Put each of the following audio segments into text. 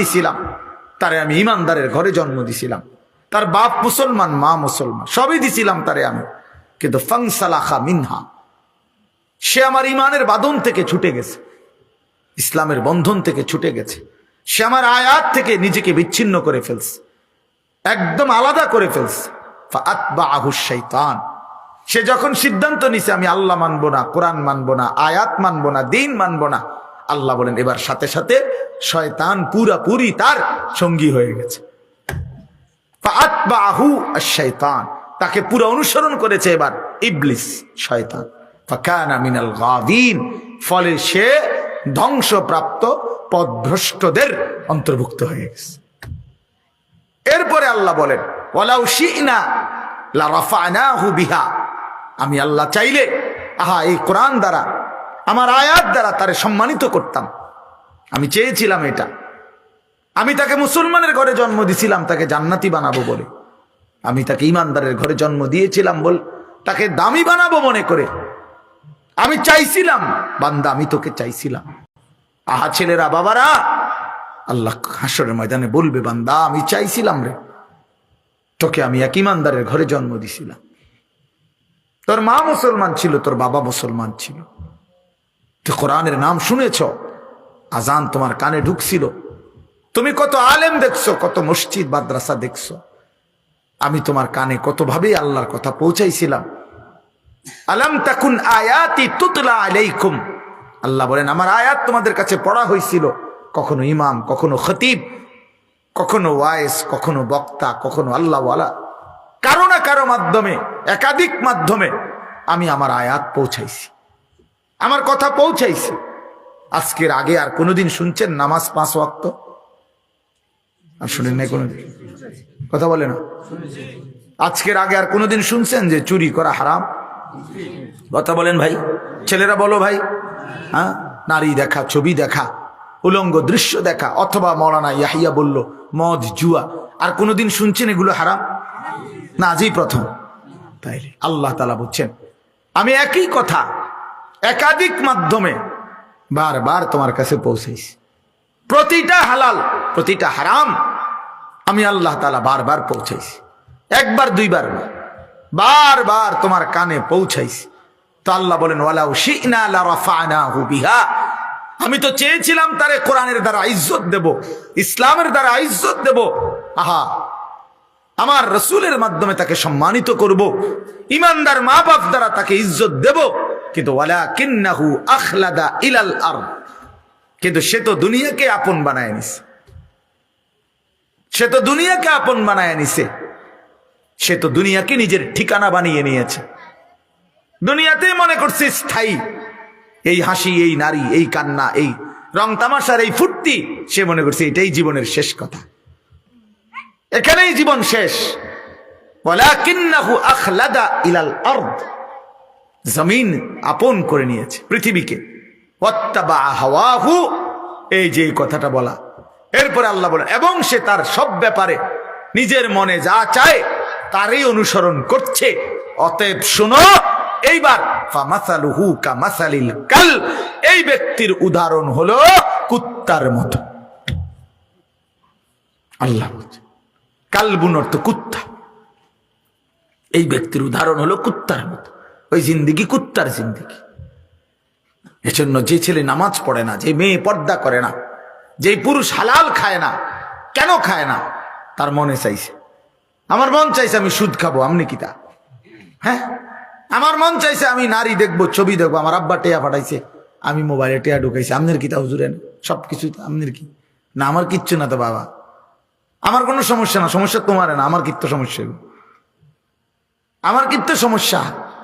দিছিলাম। তারে আমি ইমানদারের ঘরে জন্ম দিছিলাম। তার বাপ মুসলমান, মা মুসলমান, সবই দিছিলাম তারে আমি। কিন্তু ফাংসালাখা মিনহা, সে আমার ইমানের বাদন থেকে ছুটে গেছে, ইসলামের বন্ধন থেকে ছুটে গেছে। সে আমার আয়াত থেকে নিজেকে বিচ্ছিন্ন করে ফেলছে, একদম আলাদা করে ফেলছে। শৈতান, সে যখন সিদ্ধান্ত নিছে, আমি আল্লাহ মানবো না, কোরআন মানবো না, আয়াত মানবো না, দিন মানবো না আল্লাহ বলেন, এবার সাথে সাথে শয়তান পুরাপুরি তার সঙ্গী হয়ে গেছে। তাকে পুরো অনুসরণ করেছে এবার ইবলিস, শয়তান। মিনাল ফলে সে ধ্বংসপ্রাপ্ত পদভ্রষ্টদের অন্তর্ভুক্ত হয়ে গেছে। এরপরে আল্লাহ বলেন বিহা। আমি আল্লাহ চাইলে, আহা, এই কোরআন দ্বারা আমার আয়াত দ্বারা তারে সম্মানিত করতাম। আমি চেয়েছিলাম এটা। আমি তাকে মুসলমানের ঘরে জন্ম দিছিলাম, তাকে জান্নাতি বানাবো বলে। আমি তাকে ইমানদারের ঘরে জন্ম দিয়েছিলাম বল, তাকে দামি বানাবো মনে করে। আমি চাইছিলাম, বান্দা, আমি তোকে চাইছিলাম। আহা ছেলেরা, বাবারা, আল্লাহ হাসরের ময়দানে বলবে, বান্দা, আমি চাইছিলাম রে। তোকে আমি এক ইমানদারের ঘরে জন্ম দিছিলাম। তোর মা মুসলমান ছিল, তোর বাবা মুসলমান ছিল। তুই কোরআনের নাম শুনেছ? আজান তোমার কানে ঢুকছিল। তুমি কত আলেম দেখছ, কত মসজিদ, মাদ্রাসা দেখছ। আমি তোমার কানে কতভাবে আল্লাহর কথা পৌঁছাইছিলাম। আলাম তাকুন আয়াতি তুতলা আলাইকুম। আল্লাহ বলেন, আমার আয়াত তোমাদের কাছে পড়া হয়েছিল কখনো ইমাম, কখনো খতিব, কখনো ওয়াইস কখনো বক্তা, কখনো আল্লাহওয়ালা। কারও না কারও মাধ্যমে, একাধিক মাধ্যমে আমি আমার আয়াত পৌঁছাইছি। আমার কথা পৌঁছাইছে। আজকের আগে আর কোনোদিন শুনছেন নামাজ পাঁচ ওয়াক্ত? আর শুনেন নাই কোনোদিন? কথা বলে না? আজকের আগে আর কোনোদিন শুনছেন যে চুরি করা হারাম? কথা বলেন ভাই। ছেলেরা বলো ভাই। হ্যাঁ? নারী দেখা, ছবি দেখা, উলঙ্গ দৃশ্য দেখা, অথবা মৌলানা ইয়াহিয়া বলল, মদ, জুয়া। আর কোনোদিন শুনছেন এগুলো হারাম? না, আজই প্রথম। তাইলে আল্লাহ তালা বলছেন, আমি একই কথা একাধিক মাধ্যমে বারবার তোমার কাছে পৌঁছাইছি প্রতিটা হালাল, প্রতিটা হারাম আমি আল্লাহ তালা বারবার পৌঁছাইছি একবার, দুইবার না, বারবার তোমার কানে পৌঁছাইছি তো আল্লাহ বলেন, ওয়ালাউ বিহা। আমি তো চেয়েছিলাম তারে কোরআনের দ্বারা ইজ্জত দেব, ইসলামের দ্বারা ইজ্জত দেব। আহা, আমার রসুলের মাধ্যমে তাকে সম্মানিত করব, ইমানদার মা বাপ দ্বারা তাকে ইজ্জত দেব। কিন্তু কিন্নাহু আখলাদা ইলাল আর কিন্তু সে তো দুনিয়াকে আপন বানায় নিছে। সে তো দুনিয়াকে আপন বানায় নিছে। সে তো দুনিয়াকে নিজের ঠিকানা বানিয়ে নিয়েছে। দুনিয়াতে মনে করছে স্থায়ী। এই হাসি, এই নারী, এই কান্না, এই রং তামাশার এই ফুর্তি, সে মনে করছে এটাই জীবনের শেষ কথা। এখানেই জীবন শেষ। আখলাদা ইলাল আরদ। জমিন আপন করে নিয়েছে পৃথিবীকে। এই যে কথাটা বলা। এরপরে আল্লাহ বলেন এবং সে তার সব ব্যাপারে নিজের মনে যা চায় তারই অনুসরণ করছে। অতএব শোনো, এইবার কাল, এই ব্যক্তির উদাহরণ হলো কুত্তার মতো। আল্লাহ কালবুন অর্থ কুত্তা। এই ব্যক্তির উদাহরণ হলো কুত্তার মতো। ওই জিন্দিগি, কুত্তার জিন্দিগি। এজন্য যে ছেলে নামাজ পড়ে না, যে মেয়ে পর্দা করে না, যে পুরুষ হালাল খায় না, কেন খায় না, তার মনে চাইছে। আমার মন চাইছে আমি সুদ খাব আমনি কি তা? হ্যাঁ? আমার মন চাইছে আমি নারী দেখব, ছবি দেখব, আমার আব্বা টেয়া পাঠাইছে, আমি মোবাইলে টেয়া ঢুকাইছি আমনের কি তা হুজুরেন সব কিছু আমনের কি? না, আমার কিচ্ছু না তো বাবা। আমার কোনো সমস্যা না, সমস্যা তোমার না, আমার কিত্ত সমস্যা আমার কিত্ত সমস্যা।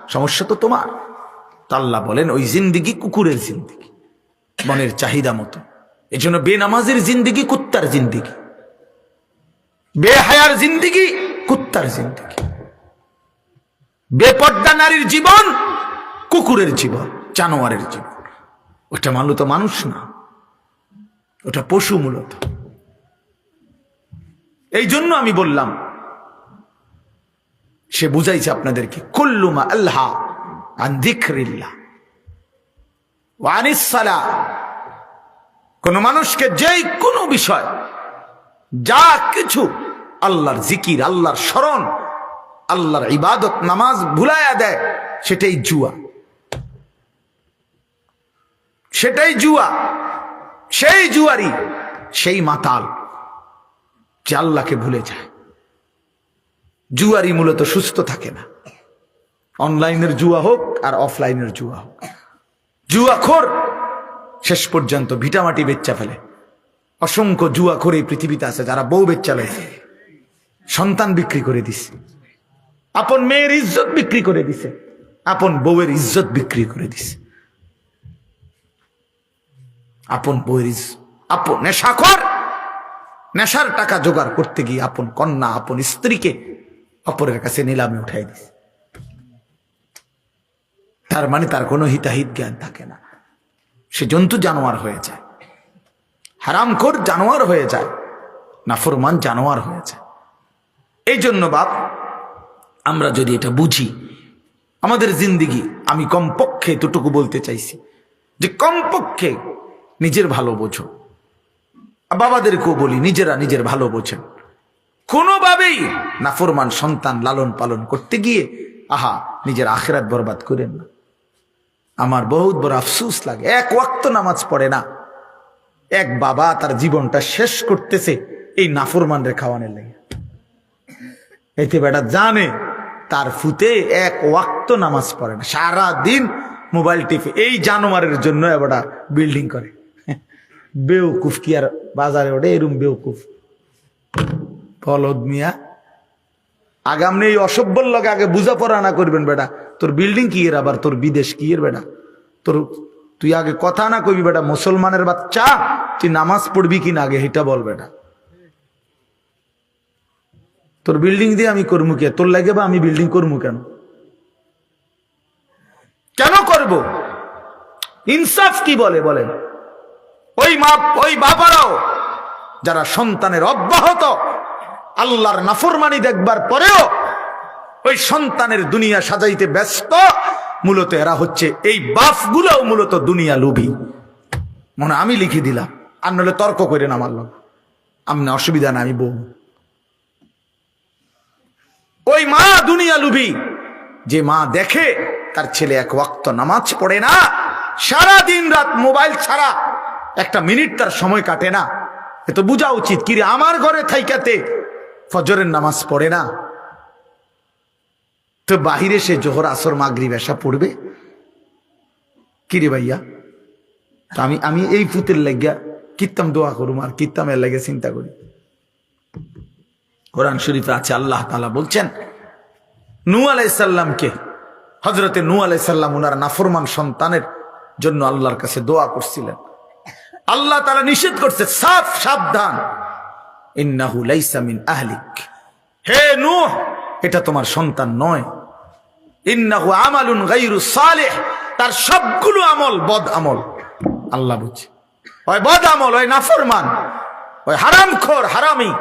সমস্যা তো তোমার। তাল্লা বলেন, ওই জিন্দিগি কুকুরের জিন্দিগি মনের চাহিদা মতো। এই জন্য বেনামাজের জিন্দিগি কুত্তার জিন্দিগি, বেহায়ার জিন্দিগি কুত্তার জিন্দিগি। বেপর্দা নারীর জীবন কুকুরের জীবন, জানোয়ারের জীবন। ওটা মূলত মানুষ না, ওটা পশু মূলত। এই জন্য আমি বললাম সে বুঝাইছে আপনাদেরকে, কুল্লুমা আল্লাহ আন্দিক্রিল্লা ওয়ানিসালা কোন মানুষকে যেই কোনো বিষয়, যা কিছু, আল্লাহর জিকির, আল্লাহর স্মরণ, আল্লাহর ইবাদত, নামাজ ভুলাইয়া দেয়, সেটাই জুয়া। সেটাই জুয়া, সেই জুয়ারি সেই মাতাল, যে আল্লাহকে ভুলে যায়। জুয়ারি মূলত সুস্থ থাকে না। অনলাইনের জুয়া হোক আর অফলাইনের জুয়া হোক। জুয়াখোর শেষ পর্যন্ত ভিটামাটি বেচ্চা ফেলে। অসংখ্য জুয়াখোর এই পৃথিবীতে আছে যারা বউ বেচ্চা লেছে সন্তান বিক্রি করে দিছে। আপন মেয়ের ইজ্জত বিক্রি করে দিছে। আপন বউয়ের ইজ্জত বিক্রি করে দিছে। আপন বউয়ের ইজ্জত আপন নেশাখর। নেশার টাকা জোগাড় করতে গিয়ে আপন কন্যা, আপন স্ত্রীকে অপরের কাছে নিলামে উঠাই দিছে তার মানে তার কোনো হিতাহিত জ্ঞান থাকে না। সে জন্তু জানোয়ার হয়ে যায়। হারামখোর জানোয়ার হয়ে যায়। নাফরমান জানোয়ার হয়ে যায়। এই জন্য বাপ, আমরা যদি এটা বুঝি, আমাদের জিন্দিগি আমি কমপক্ষে এতটুকু বলতে চাইছি যে কমপক্ষে নিজের ভালো বোঝো। বাবাদেরকেও বলি, নিজেরা নিজের ভালো বোঝেন। কোনোভাবেই নাফরমান সন্তান লালন পালন করতে গিয়ে, আহা, নিজের আখেরাত বরবাদ করেন না। আমার বহুত বড় আফসুস লাগে, এক ওয়াক্ত নামাজ পড়ে না। এক বাবা তার জীবনটা শেষ করতেছে এই নাফরমানরে খাওয়ানোর লেগে। এতে বেটা জানে, তার ফুতে এক ওয়াক্ত নামাজ পড়ে না। সারা দিন মোবাইল টিপে, এই জানোয়ারের জন্য এবারটা বিল্ডিং করে। বেউকুফ কি আর বাজারে ওঠে? এরম বেউকুফ। ফলদ মিয়া। আগামনে এই অসভ্যর লগে আগে বুঝা পড়া না করবেন বেটা। তোর বিল্ডিং কি এর আবার? তোর বিদেশ কি এর বেটা? তোর তুই আগে কথা না কইবি বেটা, মুসলমানের বাচ্চা। তুই নামাজ পড়বি কি না আগে এটা বল বেটা। তোর বিল্ডিং দিয়ে আমি করব কে? তোর লাগে বা আমি বিল্ডিং করব কেন? কেন করব? ইনসাফ কি বলে বলেন? ওই মা ওই বাবারাও যারা সন্তানের অব্যাহত আল্লাহর নাফরমানি দেখবার পরেও ওই সন্তানের দুনিয়া সাজাইতে ব্যস্ত। মূলত এরা হচ্ছে এই বাফগুলোও মূলত দুনিয়া লোভী। মনে আমি লিখে দিলাম, আর নলে তর্ক করে না মারল আমি অসুবিধা না আমি বউ। ওই মা দুনিয়া লুবি যে মা দেখে তার ছেলে এক ওয়াক্ত নামাজ পড়ে না সারা দিন রাত মোবাইল ছাড়া, একটা মিনিট তার সময় কাটে না। এ তো বোঝা উচিত, কিরে আমার ঘরে থাইকাতে ফজরের নামাজ পড়ে না। তো বাহিরে সে জোহর, আসর মাগরি বেশা পড়বে। কিরে ভাইয়া? আমি আমি এই ফুতের লাগিয়া কিত্তাম দোয়া করুম আর কিত্তামের লাগে চিন্তা করি। কোরআন শরীফে আছে, আল্লাহ তালা বলছেন নু আলাইসাল্লামকে হজরতে নু আলাইসাল্লাম উনার নাফরমান সন্তানের জন্য আল্লাহর কাছে দোয়া করছিলেন। আল্লাহ তালা নিষেধ করছে, সাফ, সাবধান। ইন্নাহু লাইসা মিন আহলিক। হে নূহ! এটা তোমার সন্তান নয়। ইন্নাহু আমালুন গাইরু সালেহ। তার সবগুলো আমল বদ আমল। আল্লাহ বুঝছে ওই বদ আমল ওই নাফরমান ওই হারামখোর হারামি।